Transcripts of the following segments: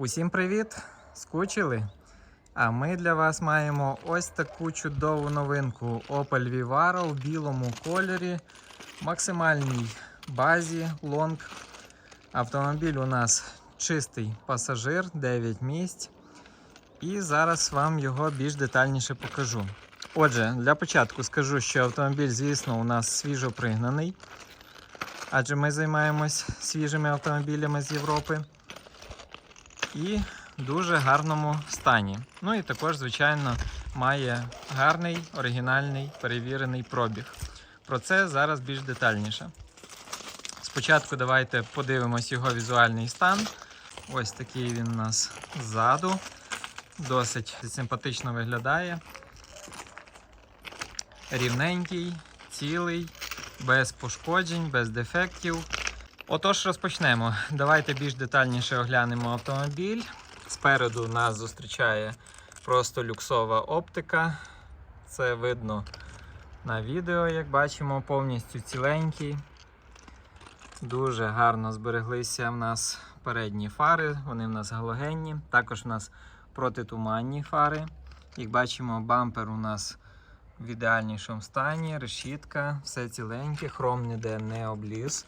Усім привіт! Скучили? А ми для вас маємо ось таку чудову новинку Opel Vivaro в білому кольорі, максимальній базі лонг. Автомобіль у нас чистий пасажир, 9 місць. І зараз вам його більш детальніше покажу. Отже, для початку скажу, що автомобіль, звісно, у нас свіжо пригнаний, адже ми займаємось свіжими автомобілями з Європи і в дуже гарному стані. Ну і також, звичайно, має гарний, оригінальний, перевірений пробіг. Про це зараз більш детальніше. Спочатку давайте подивимось його візуальний стан. Ось такий він у нас ззаду. Досить симпатично виглядає. Рівненький, цілий, без пошкоджень, без дефектів. Отож, розпочнемо. Давайте більш детальніше оглянемо автомобіль. Спереду нас зустрічає просто люксова оптика. Це видно на відео, як бачимо, повністю ціленький. Дуже гарно збереглися в нас передні фари, вони в нас галогенні. Також в нас протитуманні фари. Як бачимо, бампер у нас в ідеальнішому стані, решітка, все ціленьке, хром ніде не обліз.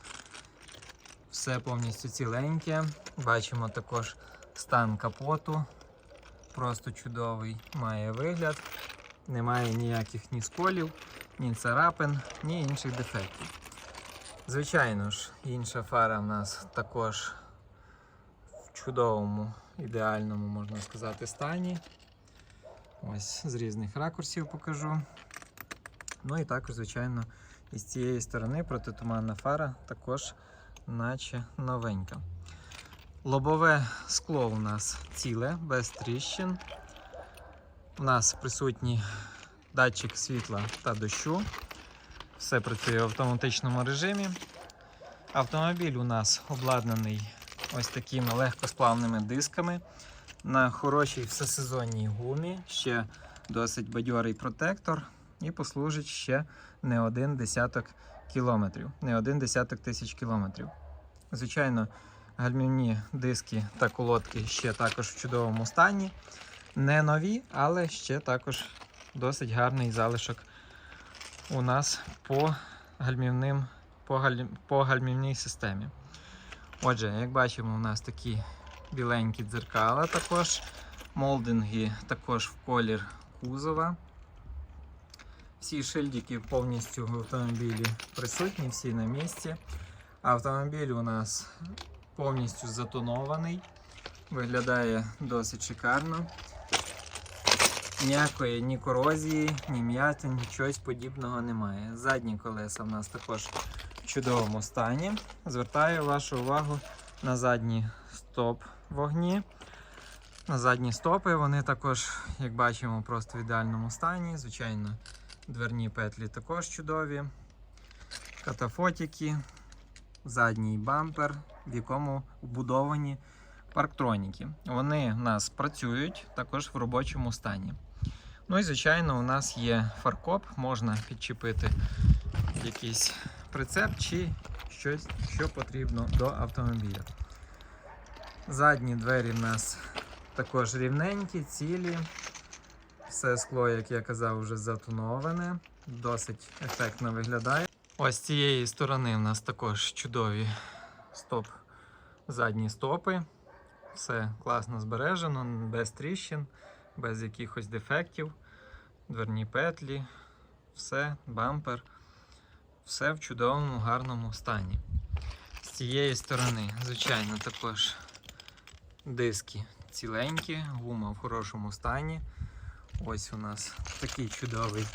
Все повністю ціленьке. Бачимо також стан капоту. Просто чудовий має вигляд. Немає ніяких ні сколів, ні царапин, ні інших дефектів. Звичайно ж, інша фара в нас також в чудовому, ідеальному, можна сказати, стані. Ось з різних ракурсів покажу. Ну і також, звичайно, із цієї сторони протитуманна фара також наче новенька. Лобове скло у нас ціле, без тріщин. У нас присутній датчик світла та дощу. Все працює в автоматичному режимі. Автомобіль у нас обладнаний ось такими легкосплавними дисками на хорошій всесезонній гумі. Ще досить бадьорий протектор і послужить ще не один десяток кілометрів, не один десяток тисяч кілометрів. Звичайно, гальмівні диски та колодки ще також в чудовому стані. Не нові, але ще також досить гарний залишок у нас по гальмівним, по, галь, по гальмівній системі. Отже, як бачимо, у нас такі біленькі дзеркала також. Молдинги також в колір кузова. Всі шильдики повністю в автомобілі присутні, всі на місці. Автомобіль у нас повністю затонований, виглядає досить шикарно. Ніякої ні корозії, ні м'ятин, нічогось подібного немає. Задні колеса в нас також в чудовому стані. Звертаю вашу увагу на задні стоп вогні. На задні стопи вони також, як бачимо, просто в ідеальному стані. Звичайно, дверні петлі також чудові. Катафотики, задній бампер, в якому вбудовані парктроніки. Вони в нас працюють також в робочому стані. Ну і, звичайно, у нас є фаркоп, можна підчепити якийсь прицеп чи щось, що потрібно до автомобіля. Задні двері в нас також рівненькі, цілі. Все скло, як я казав, вже затоноване, досить ефектно виглядає. Ось з цієї сторони в нас також чудові стоп, задні стопи. Все класно збережено, без тріщин, без якихось дефектів, дверні петлі, все, бампер, все в чудовому, гарному стані. З цієї сторони, звичайно, також диски ціленькі, гума в хорошому стані. Ось у нас такий чудовий,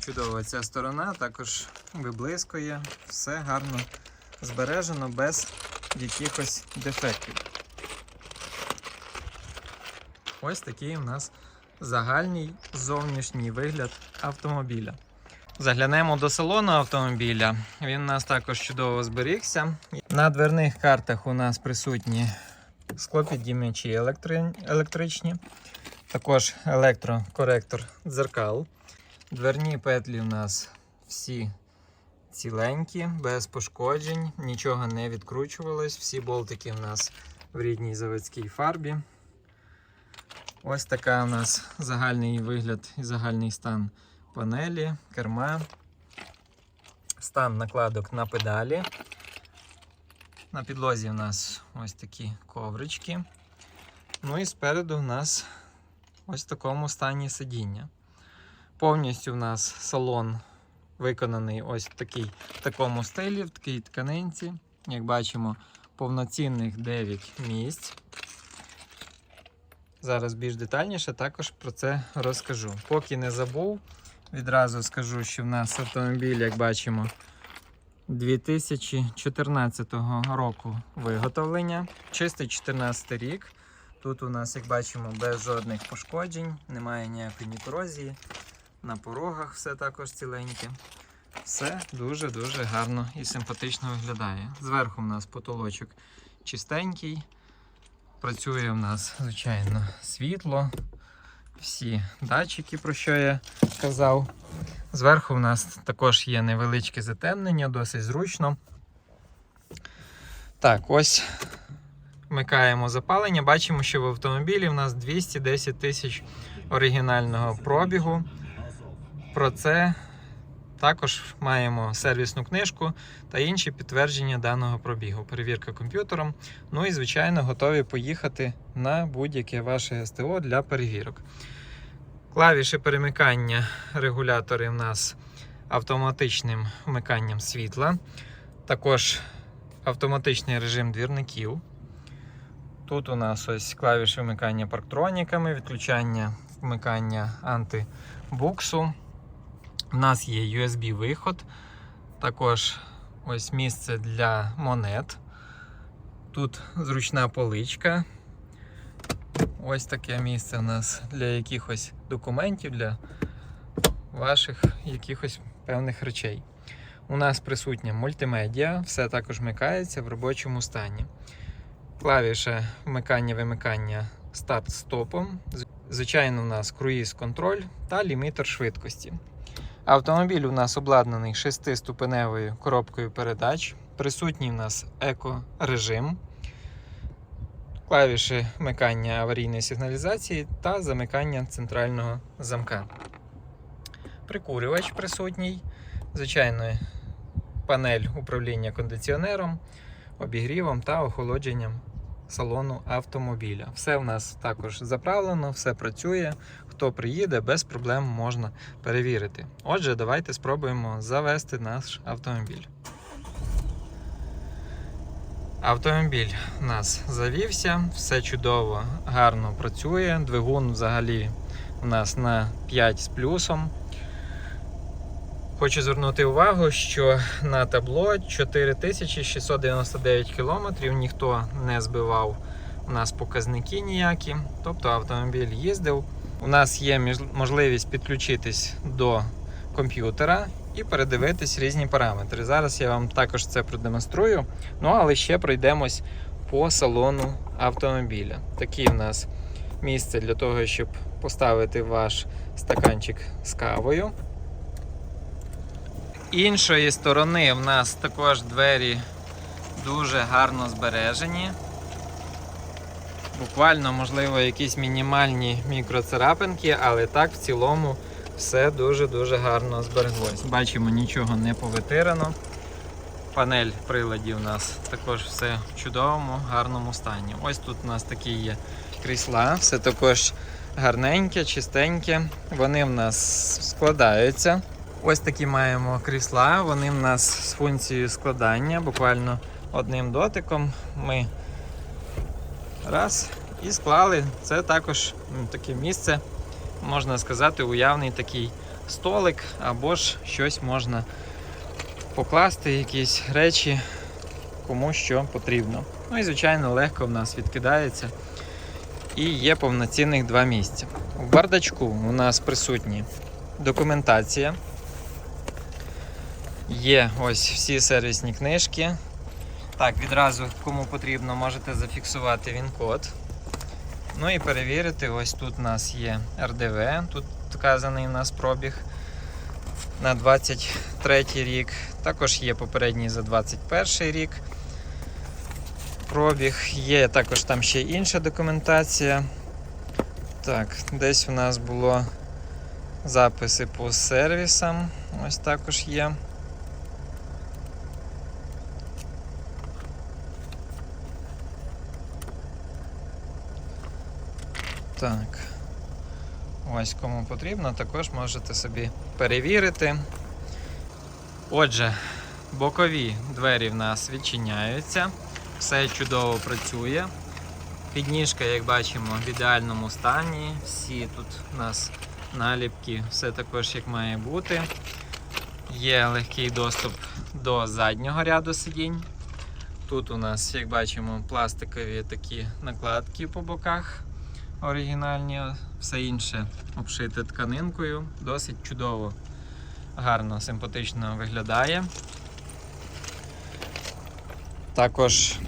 чудова ця сторона, також виблискує, все гарно збережено без якихось дефектів. Ось такий у нас загальний зовнішній вигляд автомобіля. Заглянемо до салону автомобіля. Він у нас також чудово зберігся. На дверних картах у нас присутні склопідіймачі електри- електричні, також електрокоректор дзеркал. Дверні петлі у нас всі ціленькі, без пошкоджень, нічого не відкручувалось, всі болтики у нас в рідній заводській фарбі. Ось така у нас загальний вигляд і загальний стан панелі, керма, стан накладок на педалі. На підлозі у нас ось такі коврички. Ну і спереду у нас ось в такому стані сидіння. Повністю в нас салон виконаний ось в, такий, в такому стилі, в такій тканинці. Як бачимо, повноцінних 9 місць. Зараз більш детальніше також про це розкажу. Поки не забув, відразу скажу, що в нас автомобіль, як бачимо, 2014 року виготовлення. Чистий 14 рік. Тут у нас, як бачимо, без жодних пошкоджень, немає ніякої ні корозії. На порогах все також ціленьке. Все дуже-дуже гарно і симпатично виглядає. Зверху в нас потолочок чистенький. Працює в нас, звичайно, світло, всі датчики, про що я казав. Зверху в нас також є невеличке затемнення, досить зручно. Так, ось вмикаємо запалення. Бачимо, що в автомобілі в нас 210 тисяч оригінального пробігу. Про це також маємо сервісну книжку та інші підтвердження даного пробігу. Перевірка комп'ютером. Ну і, звичайно, готові поїхати на будь-яке ваше СТО для перевірок. Клавіші перемикання регулятори в нас автоматичним вмиканням світла. Також автоматичний режим двірників. Тут у нас ось клавіші вмикання парктроніками, відключання вмикання антибуксу. У нас є USB-виход, також ось місце для монет. Тут зручна поличка. Ось таке місце у нас для якихось документів, для ваших якихось певних речей. У нас присутня мультимедіа, все також вмикається в робочому стані. Клавіша вмикання-вимикання старт-стопом. Звичайно, у нас круїз-контроль та лімітер швидкості. Автомобіль у нас обладнаний 6-ступеневою коробкою передач. Присутній у нас еко-режим, клавіші вмикання аварійної сигналізації та замикання центрального замка. Прикурювач присутній, звичайно, панель управління кондиціонером, обігрівом та охолодженням салону автомобіля. Все в нас також заправлено, все працює. Хто приїде, без проблем можна перевірити. Отже, давайте спробуємо завести наш автомобіль. Автомобіль у нас завівся, все чудово, гарно працює. Двигун взагалі у нас на 5 з плюсом. Хочу звернути увагу, що на табло 4699 км ніхто не збивав у нас показники ніякі. Тобто автомобіль їздив. У нас є можливість підключитись до комп'ютера і передивитись різні параметри. Зараз я вам також це продемонструю. Ну але ще пройдемось по салону автомобіля. Такі в нас місце для того, щоб поставити ваш стаканчик з кавою. Іншої сторони в нас також двері дуже гарно збережені. Буквально, можливо, якісь мінімальні мікроцарапинки, але так в цілому все дуже-дуже гарно збереглось. Бачимо, нічого не повитирано. Панель приладів у нас також все в чудовому, гарному стані. Ось тут у нас такі є крісла, все також гарненьке, чистеньке. Вони в нас складаються. Ось такі маємо крісла, вони в нас з функцією складання. Буквально одним дотиком ми раз і склали. Це також таке місце, можна сказати, уявний такий столик або ж щось можна покласти, якісь речі, кому що потрібно. Ну і, звичайно, легко в нас відкидається. І є повноцінних два місця. В бардачку у нас присутні документація. Є ось всі сервісні книжки. Так, відразу, кому потрібно, можете зафіксувати він-код. Ну і перевірити, ось тут у нас є РДВ, тут вказаний у нас пробіг на 23 рік. Також є попередній за 21 рік. пробіг. Є також там ще інша документація. Так, десь у нас було записи по сервісам. Ось також є. Так. Ось кому потрібно, також можете собі перевірити. Отже, бокові двері в нас відчиняються, все чудово працює. Підніжка, як бачимо, в ідеальному стані. Всі тут у нас наліпки, все також як має бути. Є легкий доступ до заднього ряду сидінь. Тут у нас, як бачимо, пластикові такі накладки по боках оригінальні, все інше обшите тканинкою. Досить чудово, гарно, симпатично виглядає. Також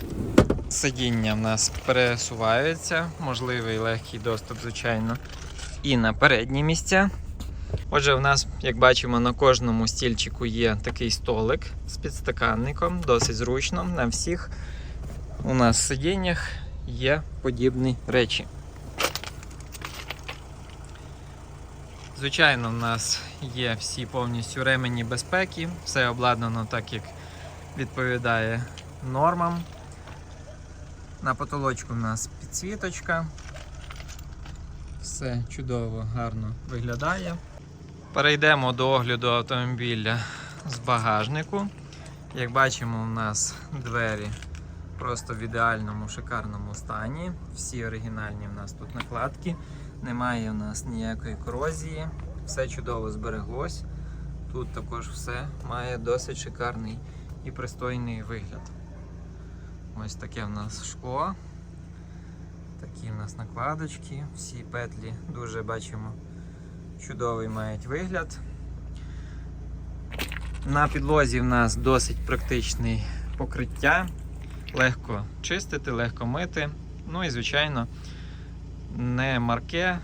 сидіння в нас пересуваються, можливий легкий доступ, звичайно, і на передні місця. Отже, в нас, як бачимо, на кожному стільчику є такий столик з підстаканником, досить зручно. На всіх у нас сидіннях є подібні речі. Звичайно, в нас є всі повністю ремені безпеки, все обладнано так, як відповідає нормам. На потолочку в нас підсвіточка. Все чудово, гарно виглядає. Перейдемо до огляду автомобіля з багажнику. Як бачимо, у нас двері просто в ідеальному шикарному стані. Всі оригінальні в нас тут накладки. Немає у нас ніякої корозії. Все чудово збереглось. Тут також все має досить шикарний і пристойний вигляд. Ось таке в нас шкло. Такі в нас накладочки. Всі петлі дуже бачимо чудовий мають вигляд. На підлозі в нас досить практичне покриття. Легко чистити, легко мити. Ну і, звичайно, не марке,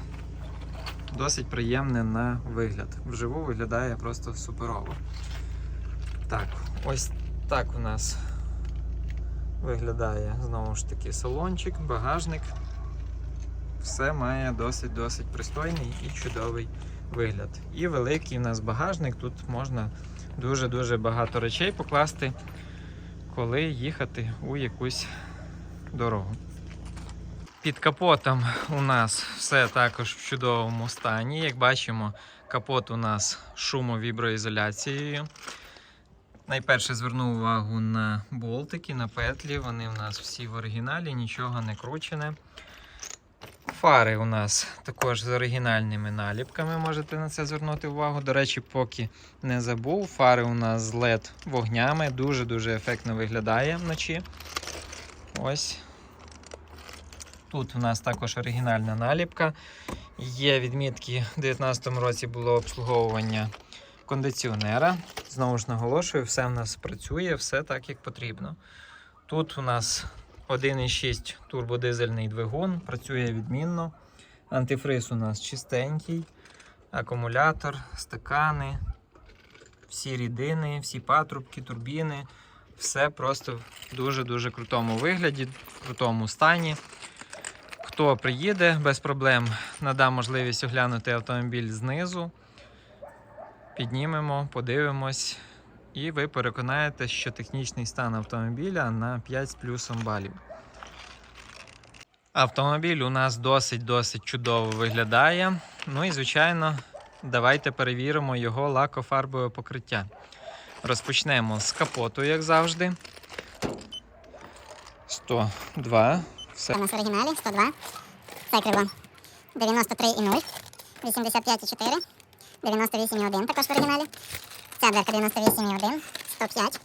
досить приємне на вигляд. Вживу виглядає просто суперово. Так, ось так у нас виглядає знову ж таки салончик, багажник. Все має досить-досить пристойний і чудовий вигляд. І великий у нас багажник. Тут можна дуже-дуже багато речей покласти, коли їхати у якусь дорогу. Під капотом у нас все також в чудовому стані. Як бачимо, капот у нас шумовіброізоляцією. Найперше звернув увагу на болтики, на петлі. Вони у нас всі в оригіналі, нічого не кручене. Фари у нас також з оригінальними наліпками, можете на це звернути увагу. До речі, поки не забув, фари у нас з LED вогнями, дуже-дуже ефектно виглядає вночі. Ось. Тут у нас також оригінальна наліпка. Є відмітки, в 2019 році було обслуговування кондиціонера. Знову ж наголошую, все в нас працює, все так, як потрібно. Тут у нас 1,6 турбодизельний двигун, працює відмінно. Антифриз у нас чистенький, акумулятор, стакани, всі рідини, всі патрубки, турбіни. Все просто в дуже-дуже крутому вигляді, в крутому стані. Хто приїде без проблем, надам можливість оглянути автомобіль знизу. Піднімемо, подивимось, і ви переконаєтесь, що технічний стан автомобіля на 5 з плюсом балів. Автомобіль у нас досить-досить чудово виглядає. Ну і, звичайно, давайте перевіримо його лакофарбове покриття. Розпочнемо з капоту, як завжди. 102. Все. У нас в оригіналі 102. Це крило 93,0, 85,4, 98,1 також в оригіналі. Ця дверка 98,1, 105,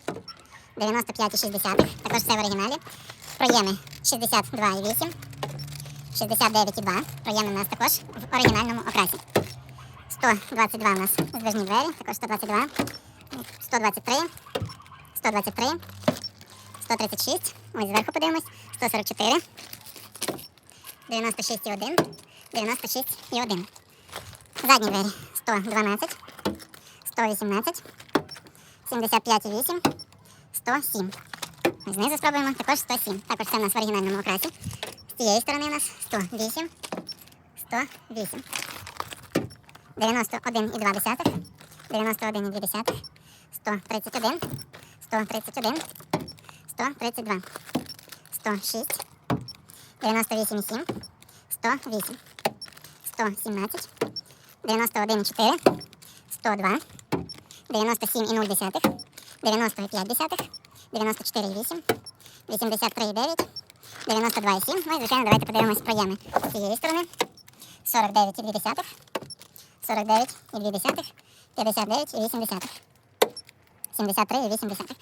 95,6, також все в оригіналі. Проєми 62,8, 69,2. Проєми у нас також в оригінальному окрасі. 122 у нас здвижні двері, також 122, 123, 123, 136, ось зверху подивимось, 144, 96,1, 96,1. Задні двері 112, 118, 75,8, 107. Знизу спробуємо також 107. Також це в нас в оригінальному окрасі. З цієї сторони у нас 108. 108. 91,2. 91,2. 131. 131. 132. 106. 98,7. 108. 117. 91,4. 102. 97,0. 90,5. 94,8. 83,9. 92,7. Ну і, звичайно, давайте подивимось проєми з цієї сторони. 49,2. 49,2. 59,8. 73,8.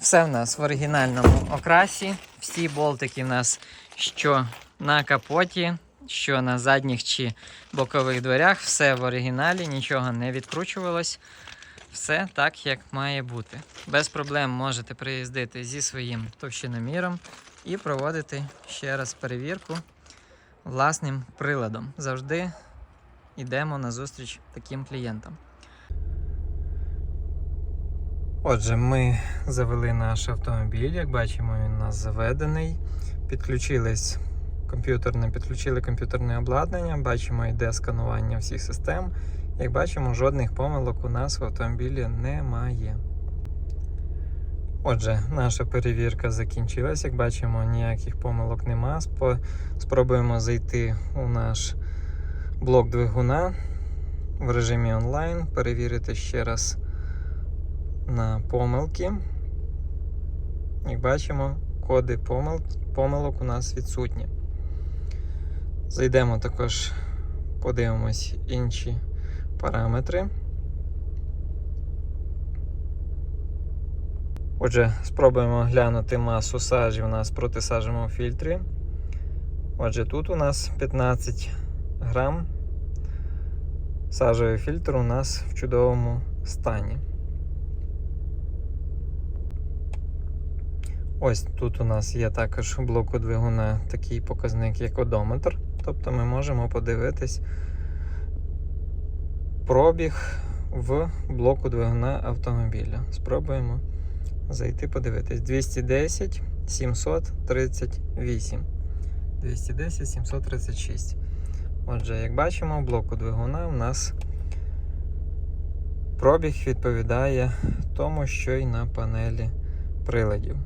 Все в нас в оригінальному окрасі. Всі болтики в нас що на капоті, що на задніх чи бокових дверях. Все в оригіналі, нічого не відкручувалось. Все так, як має бути. Без проблем можете приїздити зі своїм товщиноміром і проводити ще раз перевірку власним приладом. Завжди йдемо на зустріч таким клієнтам. Отже, ми завели наш автомобіль. Як бачимо, нас заведений. Підключились комп'ютерне, підключили комп'ютерне обладнання. Бачимо, йде сканування всіх систем. Як бачимо, жодних помилок у нас в автомобілі немає. Отже, наша перевірка закінчилась. Як бачимо, ніяких помилок нема. Спробуємо зайти у наш блок двигуна в режимі онлайн, перевірити ще раз на помилки. Як бачимо, коди помил... помилок у нас відсутні. Зайдемо також, подивимось інші параметри. Отже, спробуємо глянути масу сажі у нас проти сажевому фільтрі. Отже, тут у нас 15 грам. Сажевий фільтр у нас в чудовому стані. Ось тут у нас є також у блоку двигуна такий показник, як одометр. Тобто ми можемо подивитись пробіг в блоку двигуна автомобіля. Спробуємо зайти подивитись. 210 738. 210 736. Отже, як бачимо, в блоку двигуна у нас пробіг відповідає тому, що й на панелі приладів.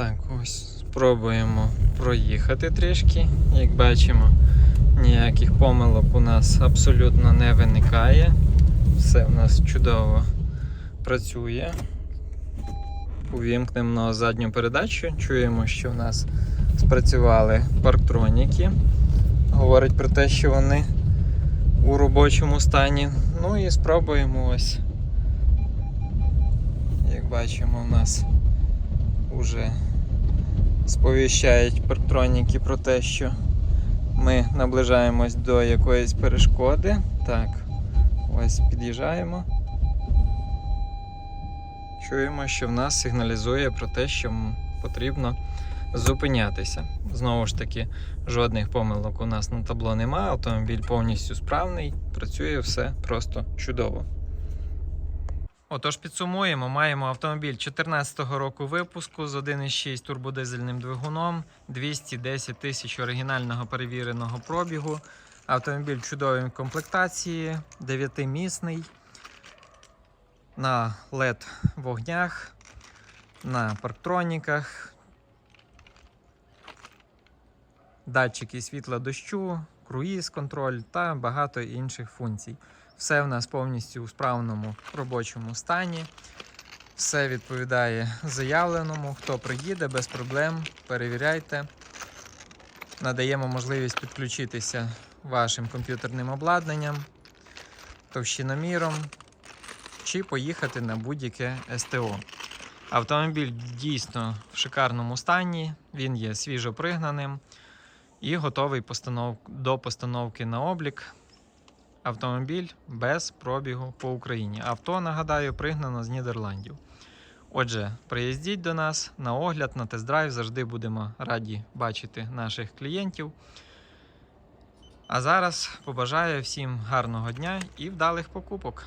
Так, ось спробуємо проїхати трішки. Як бачимо, ніяких помилок у нас абсолютно не виникає. Все в нас чудово працює. Увімкнемо задню передачу. Чуємо, що в нас спрацювали парктроніки. Говорить про те, що вони у робочому стані. Ну і спробуємо ось. Як бачимо, у нас вже сповіщають парктроніки про те, що ми наближаємось до якоїсь перешкоди. Так, ось під'їжджаємо. Чуємо, що в нас сигналізує про те, що потрібно зупинятися. Знову ж таки, жодних помилок у нас на табло немає. Автомобіль повністю справний, працює все просто чудово. Отож, підсумуємо, маємо автомобіль 2014 року випуску з 1,6 турбодизельним двигуном, 210 тисяч оригінального перевіреного пробігу. Автомобіль в чудовій комплектації, 9-місний, на LED вогнях, на парктроніках, датчики світла дощу, круїз-контроль та багато інших функцій. Все в нас повністю у справному робочому стані. Все відповідає заявленому. Хто приїде без проблем, перевіряйте. Надаємо можливість підключитися вашим комп'ютерним обладнанням, товщиноміром чи поїхати на будь-яке СТО. Автомобіль дійсно в шикарному стані, він є свіжопригнаним і готовий до постановки на облік. Автомобіль без пробігу по Україні. Авто, нагадаю, пригнано з Нідерландів. Отже, приїздіть до нас на огляд, на тест-драйв. Завжди будемо раді бачити наших клієнтів. А зараз побажаю всім гарного дня і вдалих покупок.